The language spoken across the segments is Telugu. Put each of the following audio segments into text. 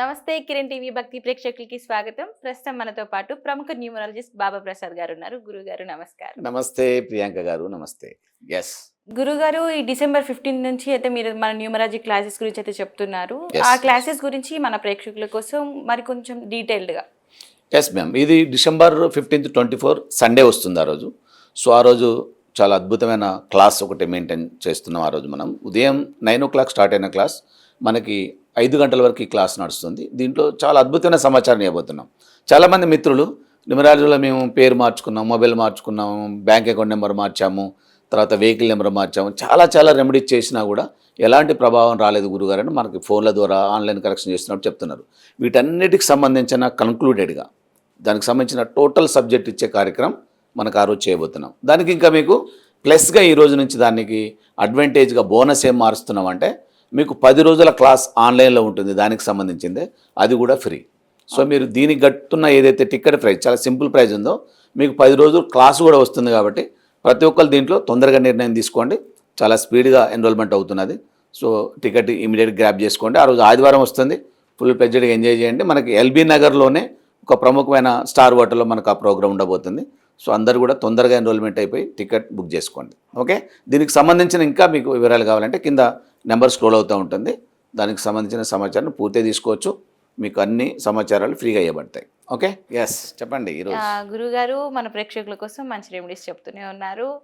నమస్తే కిరణ్ టీవీ భక్తి ప్రేక్షకులకి స్వాగతం. ప్రస్తుతం మనతో పాటు ప్రముఖ న్యూమరాలజిస్ట్ బాబా ప్రసాద్ గారు ఉన్నారు. గురువు గారు నమస్కారం. నమస్తే ప్రియాంక గారు నమస్తే. ఎస్ గురుగారు ఈ డిసెంబర్ ఫిఫ్టీన్ నుంచి అయితే మీరు మన న్యూమరాలజీ క్లాసెస్ గురించి అయితే చెప్తున్నారు. ఆ క్లాసెస్ గురించి మన ప్రేక్షకుల కోసం మరి కొంచెం డీటెయిల్డ్గా ఎస్ మ్యామ్ ఇది December fifteenth twenty four Sunday వస్తుంది ఆ రోజు. సో ఆ రోజు చాలా అద్భుతమైన క్లాస్ ఒకటి మెయింటైన్ చేస్తున్నాం ఆ రోజు మనం. ఉదయం నైన్ ఓ క్లాక్ స్టార్ట్ అయిన క్లాస్. మనకి ఐదు గంటల వరకు ఈ క్లాస్ నడుస్తుంది. దీంట్లో చాలా అద్భుతమైన సమాచారం ఇవ్వబోతున్నాం. చాలామంది మిత్రులు న్యూమరాలజీలో మేము పేరు మార్చుకున్నాం మొబైల్ మార్చుకున్నాము బ్యాంక్ అకౌంట్ నెంబర్ మార్చాము తర్వాత వెహికల్ నెంబర్ మార్చాము. చాలా చాలా రెమెడీస్ చేసినా కూడా ఎలాంటి ప్రభావం రాలేదు గురుగారని మనకి ఫోన్ల ద్వారా ఆన్లైన్ కరెక్షన్ చేస్తున్నట్టు చెప్తున్నారు. వీటన్నిటికి సంబంధించిన కన్క్లూడెడ్గా దానికి సంబంధించిన టోటల్ సబ్జెక్ట్ ఇచ్చే కార్యక్రమం మనకు ఆ రోజు చేయబోతున్నాం. దానికి ఇంకా మీకు ప్లస్గా ఈ రోజు నుంచి దానికి అడ్వాంటేజ్గా బోనస్ ఏం మారుస్తున్నాం అంటే మీకు పది రోజుల క్లాస్ ఆన్లైన్లో ఉంటుంది దానికి సంబంధించిందే. అది కూడా ఫ్రీ. సో మీరు దీనికి గట్టున్న ఏదైతే టికెట్ ప్రైస్ చాలా సింపుల్ ప్రైస్ ఉందో మీకు పది రోజులు క్లాస్ కూడా వస్తుంది కాబట్టి ప్రతి ఒక్కరు దీంట్లో తొందరగా నిర్ణయం తీసుకోండి. చాలా స్పీడ్గా ఎన్రోల్మెంట్ అవుతున్నది. సో టికెట్ ఇమీడియట్ గ్రాప్ చేసుకోండి. ఆ రోజు ఆదివారం వస్తుంది. ఫుల్ ప్లెజ్డ్గా ఎంజాయ్ చేయండి. మనకి ఎల్బీ నగర్లోనే ఒక ప్రముఖమైన స్టార్ హోటల్లో మనకు ఆ ప్రోగ్రామ్ ఉండబోతుంది. సో అందరు కూడా తొందరగా ఎన్రోల్మెంట్ అయిపోయి టికెట్ బుక్ చేసుకోండి. ఓకే? దీనికి సంబంధించిన ఇంకా మీకు వివరాలు కావాలంటే కింద నెంబర్ స్క్రోల్ అవుతూ ఉంటుంది. దానికి సంబంధించిన సమాచారం పూర్తిగా తీసుకోవచ్చు. మీకు అన్ని సమాచారాలు ఫ్రీగా ఇవ్వబడతాయి. ఓకే? ఎస్ చెప్పండి ఈరోజు. గురుగారు మన ప్రేక్షకుల కోసం మంచి రెమెడీస్ చెప్తూనే ఉన్నారు.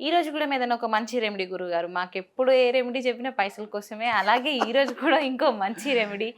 ఈ రోజు కూడా ఏదైనా ఒక మంచి రెమెడీ గురుగారు మాకు ఎప్పుడు ఏ రెమెడీ చెప్పినా పైసల కోసమే అలాగే ఈ రోజు కూడా ఇంకో మంచి రెమెడీ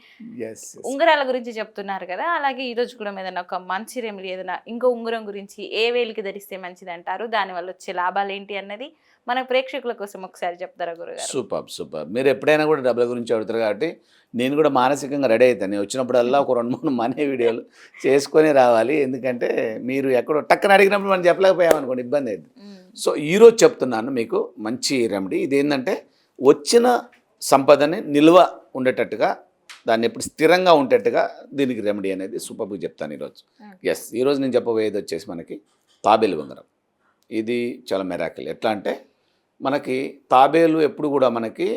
ఉంగరాల గురించి చెప్తున్నారు కదా అలాగే ఈ రోజు కూడా ఏదైనా ఒక మంచి రెమెడీ ఏదైనా ఇంకో ఉంగరం గురించి ఏ వేలికి ధరిస్తే మంచిది అంటారు దానివల్ల వచ్చే లాభాలు ఏంటి అన్నది మన ప్రేక్షకుల కోసం ఒకసారి చెప్తారా గురుగారు? Super super. మీరు ఎప్పుడైనా కూడా డబ్బుల గురించి అడుగుతారు కాబట్టి నేను కూడా మానసికంగా రెడీ అవుతాను నేను వచ్చినప్పుడల్లా ఒక రెండు మూడు మనీ వీడియోలు చేసుకొని రావాలి. ఎందుకంటే మీరు ఎక్కడో టక్కన అడిగినప్పుడు మనం చెప్పలేకపోయామనుకోండి ఇబ్బంది మ్మ్. సో ఈరోజు చెప్తున్నాను మీకు మంచి రెమెడీ ఇది ఏంటంటే వచ్చిన సంపదని నిల్వ ఉండేటట్టుగా దాన్ని ఎప్పుడు స్థిరంగా ఉండేట్టుగా దీనికి రెమెడీ అనేది సూపర్గా చెప్తాను ఈరోజు. ఎస్ ఈరోజు నేను చెప్పబోయేది వచ్చేసి మనకి తాబేలు ఉంగరం ఇది చాలా మెరాకిల్ ఎట్లా అంటే మనకి తాబేలు ఎప్పుడు కూడా మనకి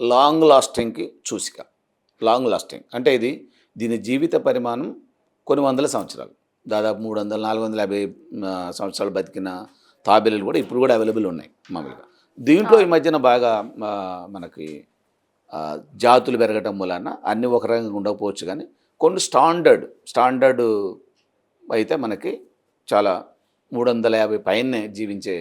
లాంగ్ లాస్టింగ్కి చూసిక. లాంగ్ లాస్టింగ్ అంటే ఇది దీని జీవిత పరిమాణం కొన్ని వందల సంవత్సరాలు. దాదాపు మూడు వందల నాలుగు వందల యాభై సంవత్సరాలు బతికిన తాబేలులు కూడా ఇప్పుడు కూడా అవైలబుల్ ఉన్నాయి మామూలుగా. దీంట్లో ఈ మధ్యన బాగా మనకి జాతులు పెరగటం మూలాన అన్ని ఒక రకంగా ఉండకపోవచ్చు కానీ కొన్ని స్టాండర్డ్ స్టాండర్డ్ అయితే మనకి చాలా మూడు వందల యాభై పైనే జీవించే.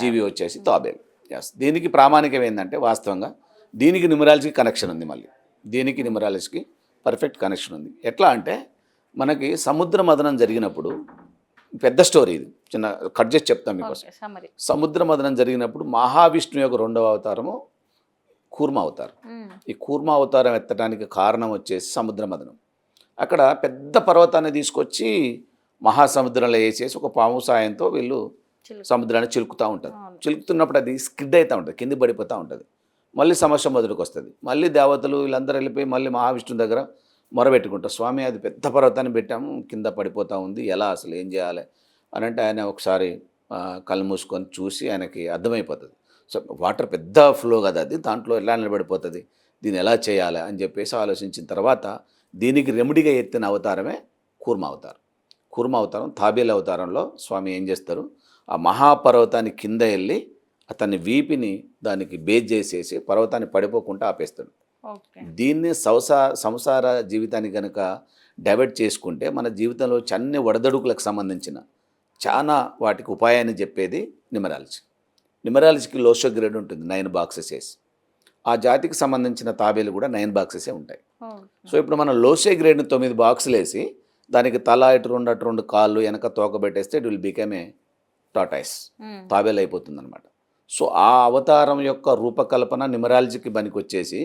జీవి వచ్చేసి తాబేలు. ఎస్ దీనికి ప్రామాణికం ఏంటంటే వాస్తవంగా దీనికి న్యూమరాలజీకి కనెక్షన్ ఉంది మళ్ళీ. దీనికి న్యూమరాలజీకి పర్ఫెక్ట్ కనెక్షన్ ఉంది. ఎట్లా అంటే మనకి సముద్ర మదనం జరిగినప్పుడు పెద్ద స్టోరీ ఇది. చిన్న కట్ చేసి చెప్తాం మీకోసం. సముద్ర మదనం జరిగినప్పుడు మహావిష్ణువు యొక్క రెండవ అవతారము కూర్మ అవతారం. ఈ కూర్మ అవతారం ఎత్తడానికి కారణం వచ్చేసి సముద్ర మదనం. అక్కడ పెద్ద పర్వతాన్ని తీసుకొచ్చి మహాసముద్రంలో వేసేసి ఒక పాము సాయంతో వీళ్ళు. సముద్రాన్ని చిలుకుతూ ఉంటారు. చిలుకుతున్నప్పుడు అది స్కిడ్ అవుతూ ఉంటుంది కింది పడిపోతూ ఉంటుంది. మళ్ళీ సమస్య మొదలుకు వస్తుంది. మళ్ళీ దేవతలు వీళ్ళందరూ వెళ్ళిపోయి మళ్ళీ మహావిష్ణువు దగ్గర మొరబెట్టుకుంటారు. స్వామి అది పెద్ద పర్వతాన్ని పెట్టాము కింద పడిపోతూ ఉంది. ఎలా అసలు ఏం చేయాలి? అని అంటే ఆయన ఒకసారి కళ్ళు మూసుకొని చూసి ఆయనకి అర్థమైపోతుంది. సో వాటర్ పెద్ద ఫ్లో కదా అది దాంట్లో ఎలా నిలబడిపోతుంది దీన్ని ఎలా చేయాలి అని చెప్పేసి ఆలోచించిన తర్వాత దీనికి రెమెడీగా ఎత్తిన అవతారమే కూర్మ అవతారం. కూర్మ అవతారం తాబేలు అవతారంలో స్వామి ఏం చేస్తారు ఆ మహాపర్వతాన్ని కింద వెళ్ళి అతన్ని వీపిని దానికి బేజ్ చేసేసి పర్వతాన్ని పడిపోకుండా ఆపేస్తాడు. దీన్ని సంసా సంసార జీవితాన్ని కనుక డైవర్ట్ చేసుకుంటే మన జీవితంలో వచ్చే అన్ని వడదడుకులకు సంబంధించిన చాలా వాటికి ఉపాయాన్ని చెప్పేది నిమరాలజీ. నిమరాలజీకి లోషో గ్రేడ్ ఉంటుంది నైన్ బాక్సెస్ వేసి. ఆ జాతికి సంబంధించిన తాబేలు కూడా నైన్ బాక్సెసే ఉంటాయి. సో ఇప్పుడు మనం లోసే గ్రేడ్ని తొమ్మిది బాక్సులు వేసి దానికి తల ఇటు రెండు అటు రెండు కాళ్ళు వెనక తోక పెట్టేస్తే it will become a hmm. తాబేలు అయిపోతుంది అనమాట సో ఆ అవతారం యొక్క రూపకల్పన నిమరాలజీకి పనికొచ్చేసి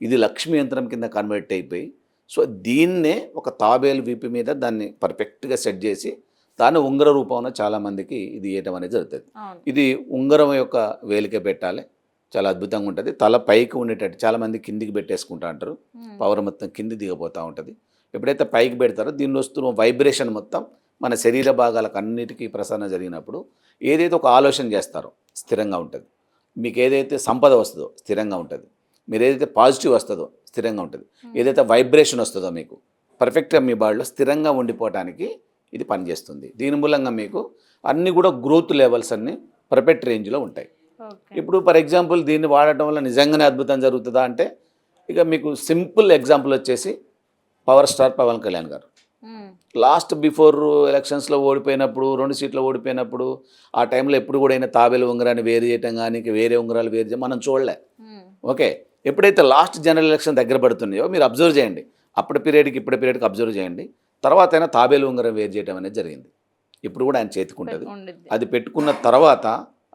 ఇది లక్ష్మీ యంత్రం కింద కన్వర్ట్ అయిపోయి సో దీన్నే ఒక తాబేలు వీపు మీద దాన్ని పర్ఫెక్ట్గా సెట్ చేసి దాన్ని ఉంగర రూపంలో చాలామందికి ఇది ఇవ్వటం అనేది జరుగుతుంది. ఇది ఉంగరం యొక్క వేలిక పెట్టాలి. చాలా అద్భుతంగా ఉంటుంది. తల పైకి ఉండేటట్టు చాలామంది కిందికి పెట్టేసుకుంటా అంటారు. పవర్ మొత్తం కింది దిగపోతూ ఉంటుంది. ఎప్పుడైతే పైకి పెడతారో దీనిలో వస్తున్న వైబ్రేషన్ మొత్తం మన శరీర భాగాలకు అన్నిటికీ ప్రసరణ జరిగినప్పుడు ఏదైతే ఒక ఆలోచన చేస్తారో స్థిరంగా ఉంటుంది. మీకు ఏదైతే సంపద వస్తుందో స్థిరంగా ఉంటుంది. మీరు ఏదైతే పాజిటివ్ వస్తుందో స్థిరంగా ఉంటుంది. ఏదైతే వైబ్రేషన్ వస్తుందో మీకు పర్ఫెక్ట్గా మీ బాడీలో స్థిరంగా ఉండిపోవటానికి ఇది పనిచేస్తుంది. దీని మూలంగా మీకు అన్నీ కూడా గ్రోత్ లెవెల్స్ అన్నీ పర్ఫెక్ట్ రేంజ్లో ఉంటాయి. ఇప్పుడు ఫర్ ఎగ్జాంపుల్ దీన్ని వాడటం వల్ల నిజంగానే అద్భుతం జరుగుతుందా అంటే ఇక మీకు సింపుల్ ఎగ్జాంపుల్ వచ్చేసి పవర్ స్టార్ పవన్ కళ్యాణ్ గారు. లాస్ట్ బిఫోర్ ఎలక్షన్స్లో ఓడిపోయినప్పుడు రెండు సీట్లు ఓడిపోయినప్పుడు ఆ టైంలో ఎప్పుడు కూడా అయినా తాబేలు ఉంగరాన్ని వేరు చేయటం కానీ ఇంక వేరే ఉంగరాలు వేరు చేయడం మనం చూడలే. ఓకే. ఎప్పుడైతే లాస్ట్ జనరల్ ఎలక్షన్ దగ్గర పడుతున్నాయో మీరు అబ్జర్వ్ చేయండి. అప్పటి పీరియడ్కి ఇప్పటి పీరియడ్కి అబ్జర్వ్ చేయండి. తర్వాత అయినా తాబేలు ఉంగరం వేరు చేయడం అనేది జరిగింది. ఇప్పుడు కూడా ఆయన చేతికి ఉంటుంది ఉండిద్ది. అది పెట్టుకున్న తర్వాత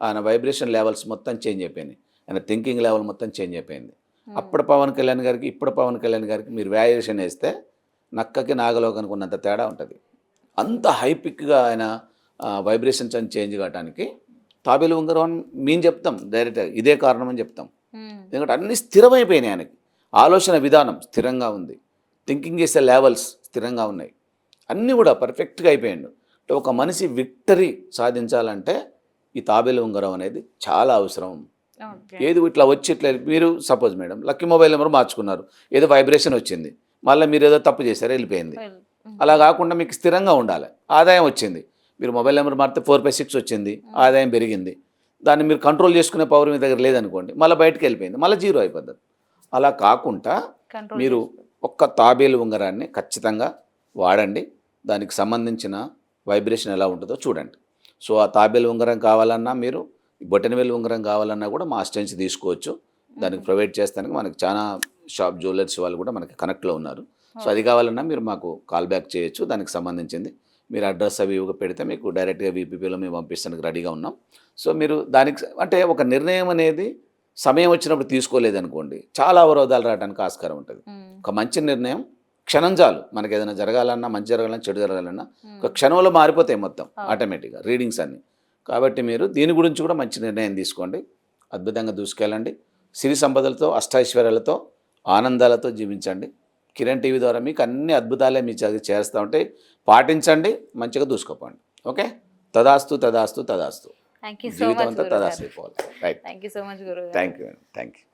ఆయన వైబ్రేషన్ లెవెల్స్ మొత్తం చేంజ్ అయిపోయినాయి ఆయన థింకింగ్ లెవెల్ మొత్తం చేంజ్ అయిపోయింది. అప్పుడు పవన్ కళ్యాణ్ గారికి ఇప్పుడు పవన్ కళ్యాణ్ గారికి మీరు వేరియేషన్ వేస్తే నక్కకి నాగలోకానికి ఉన్నంత తేడా ఉంటుంది. అంత హైపిక్గా ఆయన వైబ్రేషన్స్ అని చేంజ్ కావడానికి తాబేలు ఉంగరం అని మేము చెప్తాం డైరెక్ట్గా ఇదే కారణం అని చెప్తాం. ఎందుకంటే అన్నీ స్థిరమైపోయినాయి ఆయనకి. ఆలోచన విధానం స్థిరంగా ఉంది. థింకింగ్ చేసే లెవెల్స్ స్థిరంగా ఉన్నాయి. అన్నీ కూడా పర్ఫెక్ట్గా అయిపోయాడు. అంటే ఒక మనిషి విక్టరీ సాధించాలంటే ఈ తాబేలు ఉంగరం అనేది చాలా అవసరం. ఏది ఇట్లా వచ్చి ఇట్లా మీరు suppose madam lucky mobile number మార్చుకున్నారు. ఏదో వైబ్రేషన్ వచ్చింది. మళ్ళీ మీరు ఏదో తప్పు చేశారు వెళ్ళిపోయింది. అలా కాకుండా మీకు స్థిరంగా ఉండాలి. ఆదాయం వచ్చింది. మీరు మొబైల్ నెంబర్ మారితే ఫోర్ బై సిక్స్ వచ్చింది. ఆదాయం పెరిగింది. దాన్ని మీరు కంట్రోల్ చేసుకునే పవర్ మీ దగ్గర లేదనుకోండి మళ్ళీ బయటకు వెళ్ళిపోయింది. మళ్ళీ జీరో అయిపోతుంది అలా కాకుండా మీరు ఒక్క తాబేలు ఉంగరాన్ని ఖచ్చితంగా వాడండి. దానికి సంబంధించిన వైబ్రేషన్ ఎలా ఉంటుందో చూడండి. సో ఆ తాబేలు ఉంగరం కావాలన్నా మీరు బొటనవేలు ఉంగరం కావాలన్నా కూడా మా అసిస్టెన్స్ తీసుకోవచ్చు. దానికి ప్రొవైడ్ చేస్తానికి మనకి చాలా షాప్ జ్యువెలర్స్ వాళ్ళు కూడా మనకి కనెక్ట్లో ఉన్నారు. సో అది కావాలన్నా మీరు మాకు కాల్ బ్యాక్ చేయొచ్చు. దానికి సంబంధించింది మీరు అడ్రస్ అవి ఇవి పెడితే మీకు డైరెక్ట్గా వీపీపీలో మేము పంపిస్తానికి రెడీగా ఉన్నాం. సో మీరు దానికి అంటే ఒక నిర్ణయం అనేది సమయం వచ్చినప్పుడు తీసుకోలేదనుకోండి. చాలా అవరోధాలు రావడానికి ఆస్కారం ఉంటుంది. ఒక మంచి నిర్ణయం క్షణం చాలు. మనకి ఏదైనా జరగాలన్నా మంచి జరగాలన్నా చెడు జరగాలన్నా. ఒక క్షణంలో మారిపోతాయి మొత్తం. ఆటోమేటిక్గా రీడింగ్స్ అన్ని. కాబట్టి మీరు దీని గురించి కూడా మంచి నిర్ణయం తీసుకోండి. అద్భుతంగా దూసుకెళ్ళండి. సిరి సంపదలతో అష్టైశ్వర్యాలతో ఆనందాలతో జీవించండి. కిరణ్ టీవీ ద్వారా మీకు అన్ని అద్భుతాలే మీ చదివి చేస్తూ ఉంటాయి పాటించండి మంచిగా దూసుకోపోండి. ఓకే? తదాస్తు తదాస్తు తదాస్తు. థ్యాంక్ యూ సో జీవితం మచ్ అంతా తదాస్తు right thank you so much గురువు గారు థ్యాంక్ యూ థ్యాంక్ యూ